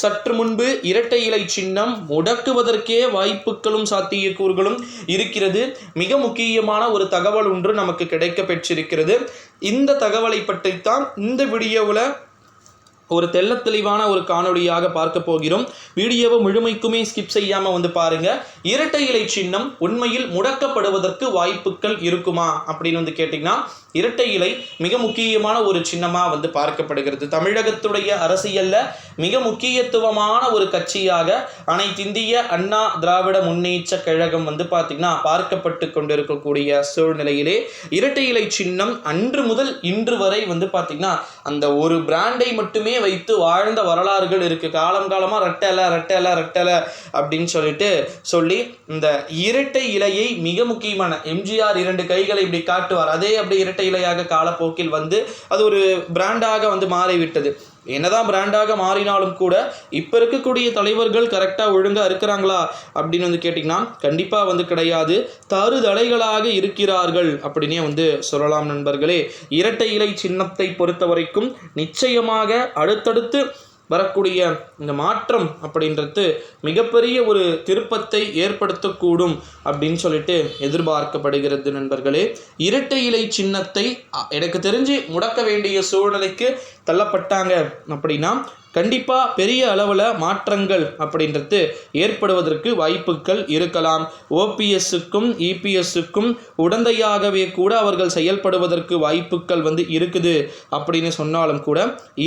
சற்று முன்பு இரட்டை இலை சின்னம் முடக்குவதற்கே வாய்ப்புகளும் சாத்தியக்கூறுகளும் இருக்கிறது. மிக முக்கியமான ஒரு தகவல் ஒன்று நமக்கு கிடைக்க பெற்றிருக்கிறது இந்த தகவலை பற்றித்தான் இந்த வீடியோவில் ஒரு தெல்ல தெளிவான ஒரு காணொளியாக பார்க்க போகிறோம். வீடியோவை முழுமைக்குமே ஸ்கிப் செய்யாமல் வந்து பாருங்க. இரட்டை இலை சின்னம் உண்மையில் முடக்கப்படுவதற்கு வாய்ப்புகள் இருக்குமா அப்படின்னு வந்து கேட்டிங்கன்னா இரட்டை இலை மிக முக்கியமான ஒரு சின்னமாக வந்து பார்க்கப்படுகிறது. தமிழகத்துடைய அரசியலில் மிக முக்கியத்துவமான ஒரு கட்சியாக அனைத்திந்திய அண்ணா திராவிட முன்னேற்ற கழகம் வந்து பார்த்திங்கன்னா பார்க்கப்பட்டு கொண்டிருக்கக்கூடிய சூழ்நிலையிலே இரட்டை இலை சின்னம் அன்று முதல் இன்று வரை வந்து பார்த்திங்கன்னா அந்த ஒரு பிராண்டை மட்டுமே வைத்து வாழ்ந்த வரலாறுகள் இருக்கு. காலம் காலமாக ரெட்டலை ரெட்டலை ரெட்டலை அப்படின்னு சொல்லிட்டு சொல்லி இந்த இரட்டை இலையை மிக முக்கியமான எம்ஜிஆர் இரண்டு கைகளை இப்படி காட்டுவார். அதே அப்படி இரட்டை இலையாக காலப்போக்கில் வந்து அது ஒரு பிராண்டாக வந்து மாறிவிட்டது. என்னதான் பிராண்டாக மாறினாலும் கூட இப்போ இருக்கக்கூடிய தலைவர்கள் கரெக்டாக ஒழுங்காக இருக்கிறாங்களா அப்படின்னு வந்து கேட்டிங்கன்னா கண்டிப்பாக வந்து கிடையாது. தருதலைகளாக இருக்கிறார்கள் அப்படின்னே வந்து சொல்லலாம் நண்பர்களே. இரட்டை இலை சின்னத்தை பொறுத்த வரைக்கும் நிச்சயமாக அடுத்தடுத்து வரக்கூடிய இந்த மாற்றம் அப்படின்றது மிகப்பெரிய ஒரு திருப்பத்தை ஏற்படுத்தக்கூடும் அப்படின்னு சொல்லிட்டு எதிர்பார்க்கப்படுகிறது நண்பர்களே. இரட்டை இலை சின்னத்தை எனக்கு தெரிஞ்சு முடக்க வேண்டிய சூழ்நிலைக்கு தள்ளப்பட்டாங்க அப்படின்னா கண்டிப்பாக பெரிய அளவில் மாற்றங்கள் அப்படின்றது ஏற்படுவதற்கு வாய்ப்புகள் இருக்கலாம். ஓபிஎஸ்ஸுக்கும் இபிஎஸ்ஸுக்கும் உடந்தையாகவே கூட அவர்கள் செயல்படுவதற்கு வாய்ப்புகள் வந்து இருக்குது. அப்படின்னு சொன்னாலும் கூட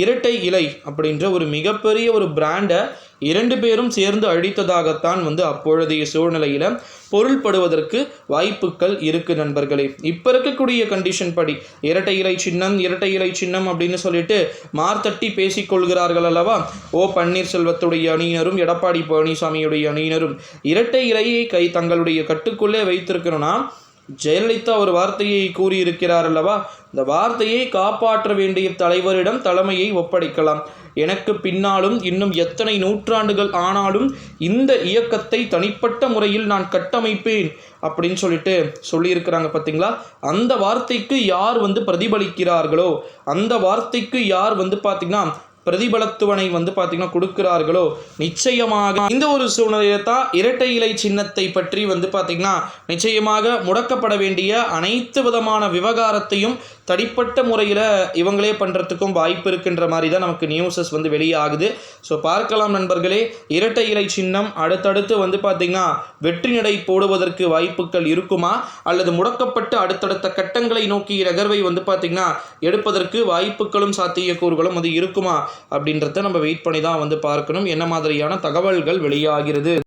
இரட்டை இலை அப்படின்ற ஒரு மிகப்பெரிய ஒரு பிராண்டை இரண்டு பேரும் சேர்ந்து அழித்ததாகத்தான் வந்து அப்பொழுதைய சூழ்நிலையில் பொருள்படுவதற்கு வாய்ப்புகள் இருக்குது நண்பர்களே. இப்போ இருக்கக்கூடிய கண்டிஷன் படி இரட்டை இலை சின்னம் இரட்டை இலை சின்னம் அப்படின்னு சொல்லிட்டு மார்த்தட்டி பேசிக்கொள்கிறார்கள் அல்லவா? ஓ பன்னீர்செல்வத்துடைய அணியினரும் எடப்பாடி பழனிசாமியுடைய அணியினரும் இரட்டை இலையை கை தங்களுடைய கட்டுக்குள்ளே வைத்திருக்கணும்னா ஜெயலலிதா ஒரு வார்த்தையை கூறியிருக்கிறார் அல்லவா? இந்த வார்த்தையை காப்பாற்ற வேண்டிய தலைவரிடம் தலைமையை ஒப்படைக்கலாம். எனக்கு பின்னாலும் இன்னும் எத்தனை நூற்றாண்டுகள் ஆனாலும் இந்த இயக்கத்தை தனிப்பட்ட முறையில் நான் கட்டமைப்பேன் அப்படின்னு சொல்லிட்டு சொல்லியிருக்கிறாங்க பார்த்தீங்களா? அந்த வார்த்தைக்கு யார் வந்து பிரதிபலிக்கிறார்களோ அந்த வார்த்தைக்கு யார் வந்து பார்த்திங்கன்னா பிரதிபலத்துவனை வந்து பார்த்தீங்கன்னா கொடுக்கிறார்களோ நிச்சயமாக இந்த ஒரு சூழ்நிலையை தான் இரட்டை இலை சின்னத்தை பற்றி வந்து பார்த்தீங்கன்னா நிச்சயமாக முடக்கப்பட வேண்டிய அனைத்து விதமான விவகாரத்தையும் தனிப்பட்ட முறையில் இவங்களே பண்ணுறதுக்கும் வாய்ப்பு இருக்கின்ற மாதிரி தான் நமக்கு நியூஸஸ் வந்து வெளியாகுது. ஸோ பார்க்கலாம் நண்பர்களே இரட்டை இலை சின்னம் அடுத்தடுத்து வந்து பார்த்திங்கன்னா வெற்றி நடை போடுவதற்கு வாய்ப்புகள் இருக்குமா? அல்லது முடக்கப்பட்டு அடுத்தடுத்த கட்டங்களை நோக்கி நகர்வை வந்து பார்த்திங்கன்னா எடுப்பதற்கு வாய்ப்புகளும் சாத்தியக்கூறுகளும் வந்து இருக்குமா? அப்படின்றத நம்ம வெயிட் பண்ணி தான் வந்து பார்க்கணும். என்ன மாதிரியான தகவல்கள் வெளியாகிறது?